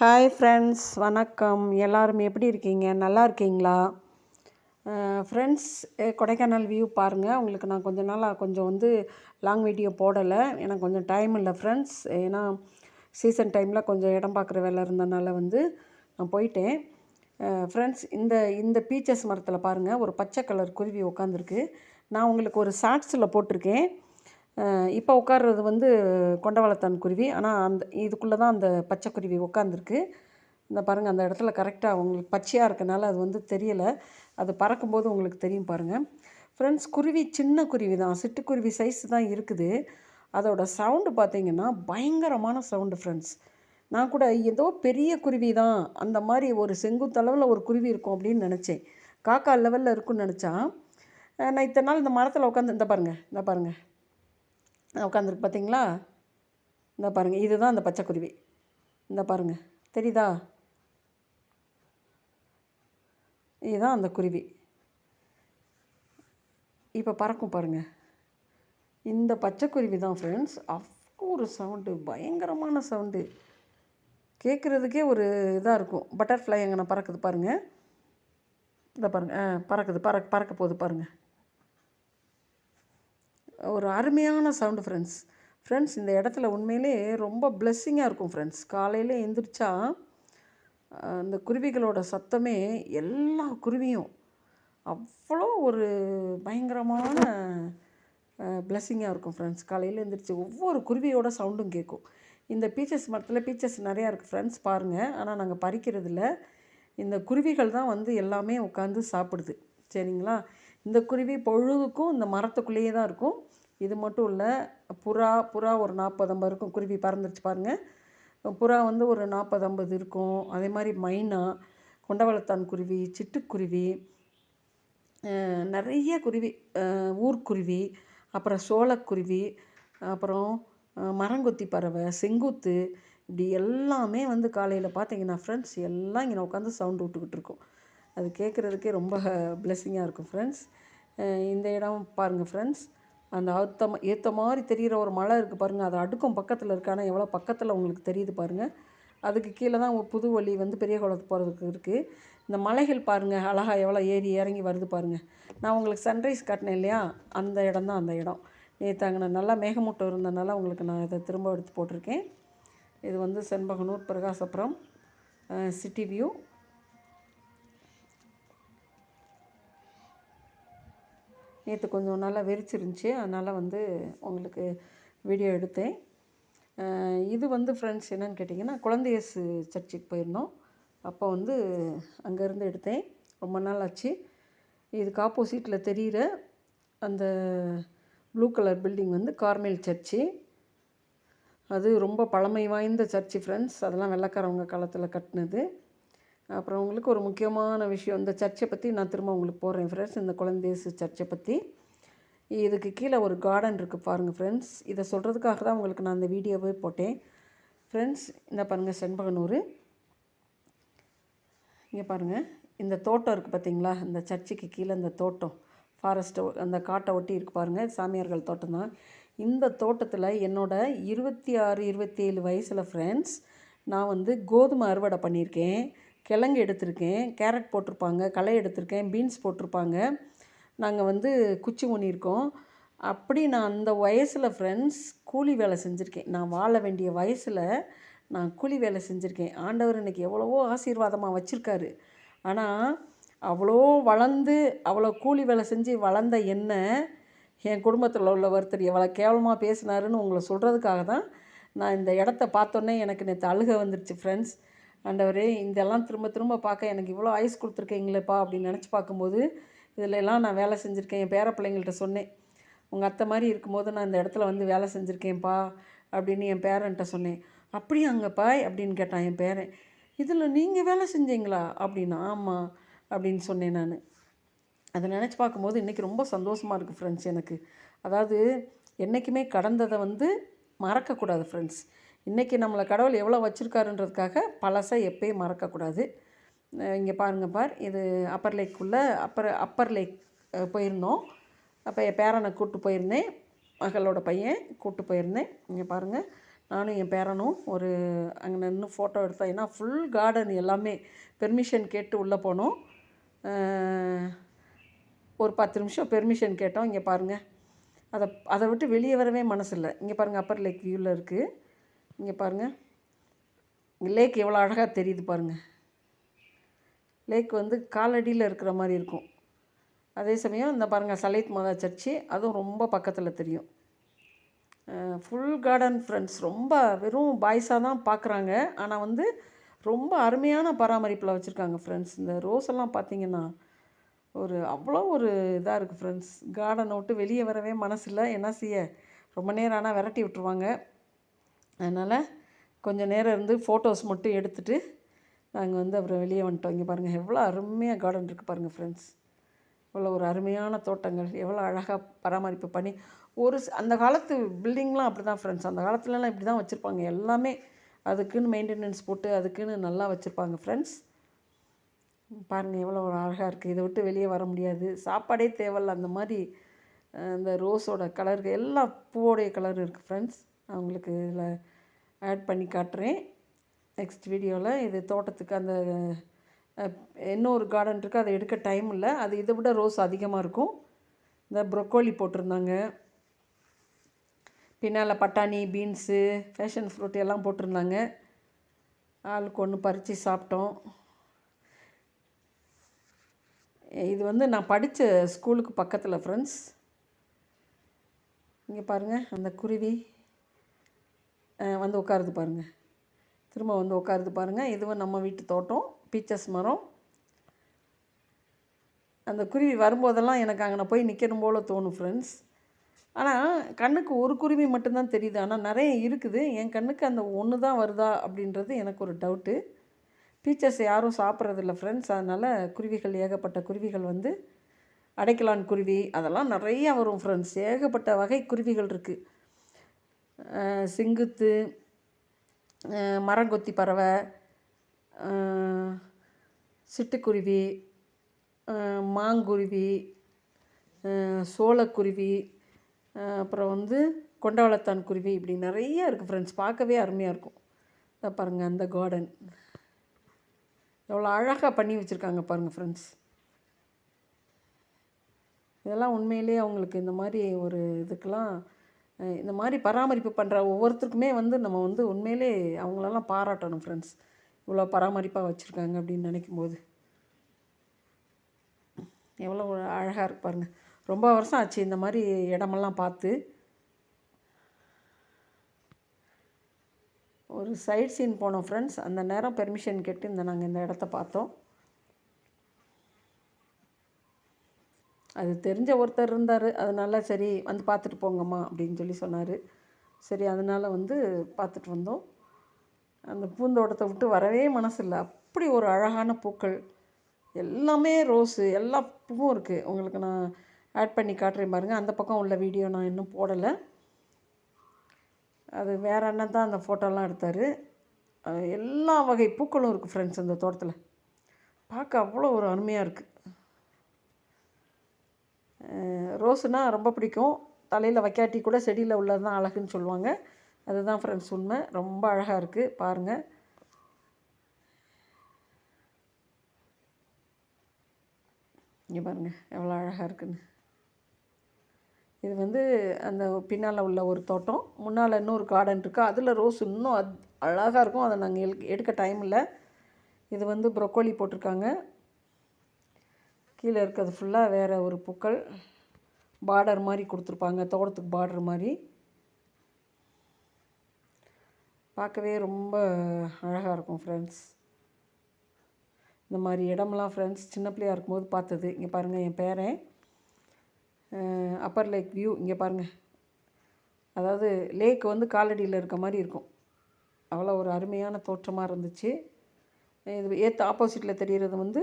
Hi friends வணக்கம். எல்லாரும் எப்படி இருக்கீங்க? நல்லா இருக்கீங்களா? ஃப்ரெண்ட்ஸ் கொடைக்கானல் வியூ பாருங்கள் உங்களுக்கு நான் கொஞ்ச நாளாக கொஞ்சம் வந்து லாங் வீடியோ போடலை. எனக்கு கொஞ்சம் டைம் இல்லை ஃப்ரெண்ட்ஸ் ஏன்னா சீசன் டைமில் கொஞ்சம் இடம் பார்க்குற வேலை இருந்தனால வந்து நான் போயிட்டேன். ஃப்ரெண்ட்ஸ் இந்த இந்த பீச்சஸ் மரத்தில் பாருங்கள் ஒரு பச்சை கலர் குருவி உட்காந்துருக்கு நான் உங்களுக்கு ஒரு ஷார்ட்ஸில் போட்டிருக்கேன். இப்போ உட்கார்றது வந்து கொண்டவளத்தான் குருவி. ஆனால் அந்த இதுக்குள்ளே தான் அந்த பச்சை குருவி உட்காந்துருக்கு இந்த பாருங்கள் அந்த இடத்துல கரெக்டாக உங்களுக்கு பச்சையாக இருக்கனால அது வந்து தெரியலை. அது பறக்கும்போது உங்களுக்கு தெரியும் பாருங்கள் ஃப்ரெண்ட்ஸ் குருவி சின்ன குருவி தான் சிட்டுக்குருவி சைஸ் தான் இருக்குது. அதோட சவுண்டு பார்த்தீங்கன்னா பயங்கரமான சவுண்டு ஃப்ரெண்ட்ஸ் நான் கூட ஏதோ பெரிய குருவி தான் அந்த மாதிரி ஒரு செங்குத்தளவில் ஒரு குருவி இருக்கும் அப்படின்னு நினச்சேன். காக்கா லெவலில் இருக்குன்னு நினச்சா நான் இத்தனை நாள் இந்த மரத்தில் உட்காந்து இந்த பாருங்கள் இந்த பாருங்கள் உட்காந்துருக்கு பார்த்தீங்களா? இந்த பாருங்கள் இதுதான் அந்த பச்சைக்குருவி இந்த பாருங்கள் தெரியுதா? இதுதான் அந்த குருவி. இப்போ பறக்கும் பாருங்கள் இந்த பச்சைக்குருவி தான் ஃப்ரெண்ட்ஸ் அவ்வளோ ஒரு சவுண்டு பயங்கரமான சவுண்டு கேட்குறதுக்கே ஒரு இதாக இருக்கும். பட்டர்ஃப்ளை எங்கே பறக்குது பாருங்கள் இந்த பாருங்கள் ஆ பறக்குது பறக்க பறக்க போகுது பாருங்கள் ஒரு அருமையான சவுண்டு ஃப்ரெண்ட்ஸ் ஃப்ரெண்ட்ஸ் இந்த இடத்துல உண்மையிலே ரொம்ப பிளெஸ்ஸிங்காக இருக்கும் ஃப்ரெண்ட்ஸ் காலையில் எழுந்திரிச்சா அந்த குருவிகளோட சத்தமே எல்லா குருவியும் அவ்வளோ ஒரு பயங்கரமான பிளெஸ்ஸிங்காக இருக்கும் ஃப்ரெண்ட்ஸ் காலையில் எழுந்திரிச்சு ஒவ்வொரு குருவியோட சவுண்டும் கேட்கும். இந்த பீச்சஸ் மரத்தில் பீச்சஸ் நிறையா இருக்குது ஃப்ரெண்ட்ஸ் பாருங்கள் ஆனால் நாங்கள் பறிக்கிறதில்ல. இந்த குருவிகள் தான் வந்து எல்லாமே உட்காந்து சாப்பிடுது. சரிங்களா? இந்த குருவி பொழுதுக்கும் இந்த மரத்துக்குள்ளேயே தான் இருக்கும். இது மட்டும் இல்லை புறா புறா ஒரு நாற்பது ஐம்பது இருக்கும். குருவி பறந்துருச்சு பாருங்கள் புறா வந்து ஒரு நாற்பது ஐம்பது இருக்கும். அதே மாதிரி மைனா கொண்டவளத்தான் குருவி சிட்டுக்குருவி நிறைய குருவி ஊர்க்குருவி அப்புறம் சோளக்குருவி அப்புறம் மரங்கொத்தி பறவை செங்குத்து இப்படி எல்லாமே வந்து காலையில் பார்த்தீங்கன்னா ஃப்ரெண்ட்ஸ் எல்லாம் இங்கே உட்காந்து சவுண்டு விட்டுக்கிட்டு இருக்கும். அது கேட்குறதுக்கே ரொம்ப பிளெஸ்ஸிங்காக இருக்கும் ஃப்ரெண்ட்ஸ் இந்த இடம் பாருங்கள் ஃப்ரெண்ட்ஸ் அந்த அழுத்த ஏற்ற மாதிரி தெரிகிற ஒரு மலை இருக்குது பாருங்கள் அது அடுக்கும் பக்கத்தில் இருக்கானா எவ்வளோ பக்கத்தில் உங்களுக்கு தெரியுது பாருங்கள் அதுக்கு கீழே தான் புது வழி வந்து பெரிய குளத்துக்கு போகிறதுக்கு இருக்குது இந்த மலைகள் பாருங்கள் அழகாக எவ்வளோ ஏறி இறங்கி வருது பாருங்கள் நான் உங்களுக்கு சன்ரைஸ் காட்டினேன் இல்லையா? அந்த இடம் தான் அந்த இடம். நேற்று அங்கே நான் நல்லா மேகமூட்டம் இருந்தனால உங்களுக்கு நான் இதை திரும்ப எடுத்து போட்டிருக்கேன். இது வந்து செண்பகனூர் பிரகாசபுரம் சிட்டி வியூ நேற்று கொஞ்சம் நல்லா வெறிச்சிருந்துச்சி. அதனால் வந்து உங்களுக்கு வீடியோ எடுத்தேன். இது வந்து ஃப்ரெண்ட்ஸ் என்னென்னு கேட்டிங்கன்னா குழந்தையசு சர்ச்சுக்கு போயிருந்தோம். அப்போ வந்து அங்கேருந்து எடுத்தேன். ரொம்ப நாள் ஆச்சு. இதுக்கு ஆப்போசிட்டில் தெரிகிற அந்த ப்ளூ கலர் பில்டிங் வந்து கார்மேல் சர்ச்சு அது ரொம்ப பழமை வாய்ந்த சர்ச்சு ஃப்ரெண்ட்ஸ் அதெல்லாம் வெள்ளக்காரவங்க காலத்தில் கட்டினது. அப்புறம் உங்களுக்கு ஒரு முக்கியமான விஷயம் இந்த சர்ச்சை பற்றி நான் திரும்ப உங்களுக்கு போடுறேன் ஃப்ரெண்ட்ஸ் இந்த குழந்தேசு சர்ச்சை பற்றி இதுக்கு கீழே ஒரு கார்டன் இருக்குது பாருங்கள் ஃப்ரெண்ட்ஸ் இதை சொல்கிறதுக்காக தான் உங்களுக்கு நான் இந்த வீடியோவே போட்டேன். ஃப்ரெண்ட்ஸ் இந்த பாருங்கள் செண்பகனூர். இங்கே பாருங்கள் இந்த தோட்டம் இருக்குது பார்த்தீங்களா இந்த சர்ச்சுக்கு கீழே இந்த தோட்டம். ஃபாரஸ்ட்டை அந்த காட்டை ஒட்டி இருக்குது பாருங்கள் சாமியார்கள் தோட்டம் தான். இந்த தோட்டத்தில் என்னோடய இருபத்தி ஆறு இருபத்தி ஏழு வயசில் ஃப்ரெண்ட்ஸ் நான் வந்து கோதுமை அறுவடை பண்ணியிருக்கேன். கிழங்கு எடுத்திருக்கேன் கேரட் போட்டிருப்பாங்க களை எடுத்திருக்கேன் பீன்ஸ் போட்டிருப்பாங்க. நாங்கள் வந்து குச்சி ஊனியிருக்கோம். அப்படி நான் அந்த வயசில் ஃப்ரெண்ட்ஸ் கூலி வேலை செஞ்சுருக்கேன். நான் வாழ வேண்டிய வயசில் நான் கூலி வேலை செஞ்சுருக்கேன். ஆண்டவர் இன்றைக்கி எவ்வளவோ ஆசீர்வாதமாக வச்சுருக்காரு. ஆனால் அவ்வளோ வளர்ந்து அவ்வளோ கூலி வேலை செஞ்சு வளர்ந்த என்ன என் குடும்பத்தில் உள்ள ஒருத்தர் எவ்வளோ கேவலமாக பேசினாருன்னு உங்களை சொல்கிறதுக்காக தான் நான் இந்த இடத்த பார்த்தோன்னே எனக்கு நேற்று அழுக வந்துடுச்சு ஃப்ரெண்ட்ஸ் ஆண்டவரே இதெல்லாம் திரும்ப திரும்ப பார்க்க எனக்கு இவ்வளோ ஐஸ் கொடுத்துருக்கீங்களேப்பா அப்படின்னு நினச்சி பார்க்கும்போது இதில் எல்லாம் நான் வேலை செஞ்சுருக்கேன் என் பேர பிள்ளைங்கள்ட்ட சொன்னேன். உங்கள் அத்தை மாதிரி இருக்கும்போது நான் இந்த இடத்துல வந்து வேலை செஞ்சுருக்கேன்ப்பா அப்படின்னு என் பேரன்ட்ட சொன்னேன். அப்படியாங்கப்பா? அப்படின்னு கேட்டான் என் பேரன். இதில் நீங்கள் வேலை செஞ்சீங்களா? அப்படின்னா ஆமாம் அப்படின்னு சொன்னேன் நான். அதை நினச்சி பார்க்கும்போது இன்றைக்கி ரொம்ப சந்தோஷமாக இருக்குது ஃப்ரெண்ட்ஸ் எனக்கு. அதாவது என்றைக்குமே கடந்ததை வந்து மறக்கக்கூடாது ஃப்ரெண்ட்ஸ் இன்றைக்கி நம்மளை கடவுள் எவ்வளோ வச்சுருக்காருன்றதுக்காக பழசை எப்போயும் மறக்கக்கூடாது. இங்கே பாருங்கள் பார் இது அப்பர் லேக்குள்ளே அப்பர் அப்பர் லேக் போயிருந்தோம். அப்போ என் பேரனை கூப்பிட்டு போயிருந்தேன். மகளோட பையன் கூப்பிட்டு போயிருந்தேன். இங்கே பாருங்கள் நானும் என் பேரனும் ஒரு அங்கே நின்று ஃபோட்டோ எடுத்தோம் ஏன்னா ஃபுல் கார்டன் எல்லாமே. பெர்மிஷன் கேட்டு உள்ளே போனோம். ஒரு பத்து நிமிஷம் பெர்மிஷன் கேட்டோம். இங்கே பாருங்கள் அதை அதை விட்டு வெளியே வரவே மனசு இல்லை இங்கே பாருங்கள் அப்பர் லேக் வியூவில் இருக்குது இங்கே பாருங்கள் இங்கே லேக் எவ்வளோ அழகாக தெரியுது பாருங்கள் லேக் வந்து காலடியில் இருக்கிற மாதிரி இருக்கும். அதே சமயம் இந்த பாருங்கள் சலைத் மாதா சர்ச்சு அதுவும் ரொம்ப பக்கத்தில் தெரியும். ஃபுல் கார்டன் ஃப்ரெண்ட்ஸ் ரொம்ப வெறும் பாய்ஸாக தான் பார்க்குறாங்க ஆனால் வந்து ரொம்ப அருமையான பராமரிப்பில் வச்சுருக்காங்க ஃப்ரெண்ட்ஸ் இந்த ரோஸ் எல்லாம் பார்த்தீங்கன்னா ஒரு அவ்வளோ ஒரு இதாக இருக்குது ஃப்ரெண்ட்ஸ் கார்டனை விட்டு வெளியே வரவே மனசில்லை. என்ன செய்ய? ரொம்ப நேரம் ஆனால் விரட்டி விட்டுருவாங்க. அதனால் கொஞ்சம் நேரம் இருந்து ஃபோட்டோஸ் மட்டும் எடுத்துகிட்டு நாங்கள் வந்து அப்புறம் வெளியே வந்துட்டோம். இங்கே பாருங்கள் எவ்வளோ அருமையாக கார்டன் இருக்குது பாருங்கள் ஃப்ரெண்ட்ஸ் இவ்வளோ ஒரு அருமையான தோட்டங்கள் எவ்வளோ அழகாக பராமரிப்பு பண்ணி ஒரு அந்த காலத்து பில்டிங்லாம் அப்படி தான் ஃப்ரெண்ட்ஸ் அந்த காலத்துலலாம் இப்படி தான் வச்சுருப்பாங்க. எல்லாமே அதுக்குன்னு மெயின்டெனன்ஸ் போட்டு அதுக்குன்னு நல்லா வச்சுருப்பாங்க ஃப்ரெண்ட்ஸ் பாருங்கள் எவ்வளோ ஒரு அழகாக இருக்குது இதை விட்டு வெளியே வர முடியாது. சாப்பாடே தேவையில்ல. அந்த மாதிரி அந்த இந்த ரோஸோட கலருக்கு எல்லா பூவோடைய கலர் இருக்குது ஃப்ரெண்ட்ஸ் அவங்களுக்கு உங்களுக்கு இதில் ஆட் பண்ணி காட்டுறேன். நெக்ஸ்ட் வீடியோவில் இது தோட்டத்துக்கு அந்த இன்னொரு கார்டன் இருக்குது அதை எடுக்க டைம் இல்லை. அது இதை விட ரோஸ் அதிகமாக இருக்கும். இந்த ப்ரொக்கோலி போட்டிருந்தாங்க. பின்னால் பட்டாணி பீன்ஸு ஃபேஷன் ஃப்ரூட் எல்லாம் போட்டிருந்தாங்க. ஆளுக்கு ஒன்று பறித்து சாப்பிட்டோம். இது வந்து நான் படித்த ஸ்கூலுக்கு பக்கத்தில் ஃப்ரெண்ட்ஸ் இங்கே பாருங்கள் அந்த குருவி. வந்து உட்காருது பாருங்கள் திரும்ப வந்து உட்காருது பாருங்கள் இதுவும் நம்ம வீட்டு தோட்டம் பீச்சஸ் மரம். அந்த குருவி வரும்போதெல்லாம் எனக்கு அங்கே போய் நிற்கணும் போல் தோணும் ஃப்ரெண்ட்ஸ் ஆனால் கண்ணுக்கு ஒரு குருவி மட்டும்தான் தெரியுது. ஆனால் நிறைய இருக்குது. என் கண்ணுக்கு அந்த ஒன்று தான் வருதா அப்படின்றது எனக்கு ஒரு டவுட்டு பீச்சர்ஸ் யாரும் சாப்பிட்றதில்ல ஃப்ரெண்ட்ஸ் அதனால் குருவிகள் ஏகப்பட்ட குருவிகள் வந்து அடைக்கலான் குருவி. அதெல்லாம் நிறையா வரும் ஃப்ரெண்ட்ஸ் ஏகப்பட்ட வகை குருவிகள் இருக்குது சிங்குத்து மரங்கொத்தி பறவை சிட்டுக்குருவி மாங்குருவி சோளக்குருவி அப்புறம் வந்து கொண்டவளத்தான் குருவி இப்படி நிறைய இருக்குது ஃப்ரெண்ட்ஸ் பார்க்கவே அருமையாக இருக்கும். இதை பாருங்கள் அந்த கார்டன் எவ்வளோ அழகாக பண்ணி வச்சுருக்காங்க பாருங்கள் ஃப்ரெண்ட்ஸ் இதெல்லாம் உண்மையிலேயே அவங்களுக்கு இந்த மாதிரி ஒரு இதுக்கெல்லாம் இந்த மாதிரி பராமரிப்பு பண்ணுற ஒவ்வொருத்தருக்குமே வந்து நம்ம வந்து உண்மையிலே அவங்களெல்லாம் பாராட்டணும் ஃப்ரெண்ட்ஸ் இவ்வளோ பராமரிப்பாக வச்சுருக்காங்க அப்படின்னு நினைக்கும் போது எவ்வளோ அழகாக இருக்கு ரொம்ப வருஷம் ஆச்சு இந்த மாதிரி இடமெல்லாம் பார்த்து. ஒரு சைட் சீன் போனோம் ஃப்ரெண்ட்ஸ் அந்த நேரம் பெர்மிஷன் கேட்டு இந்த நாங்கள் இந்த இடத்த பார்த்தோம். அது தெரிஞ்ச ஒருத்தர் இருந்தார். அதனால சரி வந்து பார்த்துட்டு போங்கம்மா அப்படின்னு சொல்லி சொன்னார். சரி அதனால் வந்து பார்த்துட்டு வந்தோம். அந்த பூந்தோட்டத்தை விட்டு வரவே மனசு இல்லை அப்படி ஒரு அழகான பூக்கள். எல்லாமே ரோஸு எல்லா பூவும் இருக்குது உங்களுக்கு நான் ஆட் பண்ணி காட்டுறேன் பாருங்கள் அந்த பக்கம் உள்ள வீடியோ நான் இன்னும் போடலை. அது வேற அண்ணன் தான் அந்த ஃபோட்டோலாம் எடுத்தார். எல்லா வகை பூக்களும் இருக்குது ஃப்ரெண்ட்ஸ் அந்த தோட்டத்தில். பார்க்க அவ்வளோ ஒரு அருமையாக இருக்குது ரோஸுனால் ரொம்ப பிடிக்கும். தலையில் வைக்காட்டி கூட செடியில் உள்ளது தான் அழகுன்னு சொல்லுவாங்க. அதுதான் ஃப்ரெண்ட்ஸ் உண்மை. ரொம்ப அழகாக இருக்குது பாருங்கள் இங்கே பாருங்கள் எவ்வளோ அழகாக இருக்குன்னு. இது வந்து அந்த பின்னால் உள்ள ஒரு தோட்டம். முன்னால் இன்னொரு கார்டன் இருக்குது அதில் ரோஸ் இன்னும் அத் அழகாக இருக்கும். அதை நாங்கள் எடுக்க டைம் இல்லை. இது வந்து ப்ரொக்கோலி போட்டிருக்காங்க. கீழே இருக்கிறது ஃபுல்லாக வேறு ஒரு பூக்கள். பார்டர் மாதிரி கொடுத்துருப்பாங்க. தோட்டத்துக்கு பார்டர் மாதிரி. பார்க்கவே ரொம்ப அழகாக இருக்கும் ஃப்ரெண்ட்ஸ் இந்த மாதிரி இடமெல்லாம் ஃப்ரெண்ட்ஸ் சின்ன பிள்ளையா இருக்கும்போது பார்த்தது. இங்கே பாருங்கள் என் பேரன். அப்பர் லேக் வியூ இங்கே பாருங்கள் அதாவது லேக் வந்து காலடியில் இருக்க மாதிரி இருக்கும். அவ்வளோ ஒரு அருமையான தோற்றமாக இருந்துச்சு. இது ஏற்ற ஆப்போசிட்டில் தெரிகிறது வந்து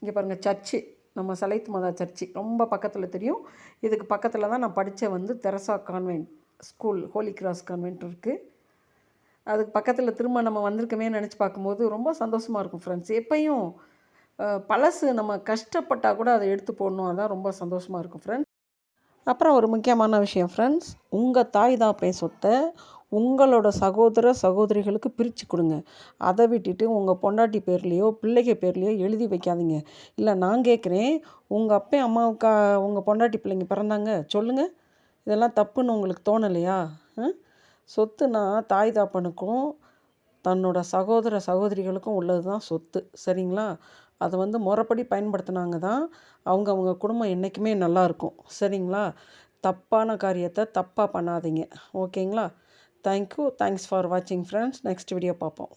இங்கே பாருங்கள் சர்ச்சு. நம்ம சலைத் மதா சர்ச்சு. ரொம்ப பக்கத்தில் தெரியும். இதுக்கு பக்கத்தில் தான் நான் படித்த வந்து Teresa convent school Holy Cross convent இருக்குது அதுக்கு பக்கத்தில் திரும்ப நம்ம வந்திருக்கமே நினச்சி பார்க்கும்போது ரொம்ப சந்தோஷமாக இருக்கும் ஃப்ரெண்ட்ஸ் எப்பையும் பழசு நம்ம கஷ்டப்பட்டால் கூட அதை எடுத்து போடணும். அதான் ரொம்ப சந்தோஷமாக இருக்கும் ஃப்ரெண்ட்ஸ் அப்புறம் ஒரு முக்கியமான விஷயம் ஃப்ரெண்ட்ஸ் உங்கள் தாய் தான் சொத்தை உங்களோட சகோதர சகோதரிகளுக்கு பிரித்து கொடுங்க. அதை விட்டுட்டு உங்கள் பொண்டாட்டி பேர்லேயோ பிள்ளைங்க பேர்லேயோ எழுதி வைக்காதீங்க. இல்லை நான் கேட்குறேன் உங்கள் அப்பா அம்மாவுக்கா உங்கள் பொண்டாட்டி பிள்ளைங்க பிறந்தாங்க. சொல்லுங்கள் இதெல்லாம் தப்புன்னு உங்களுக்கு தோணலையா? சொத்துனா தாய் தாப்பனுக்கும் தன்னோட சகோதர சகோதரிகளுக்கும் உள்ளது தான் சொத்து. சரிங்களா? அதை வந்து முறைப்படி பயன்படுத்தினாங்க தான் அவங்க அவங்க குடும்பம் என்றைக்குமே நல்லாயிருக்கும் சரிங்களா? தப்பான காரியத்தை தப்பாக பண்ணாதீங்க. ஓகேங்களா? தேங்க்யூ தேங்க்ஸ் ஃபார் வாட்சிங் ஃப்ரெண்ட்ஸ் நெக்ஸ்ட் வீடியோ பார்ப்போம்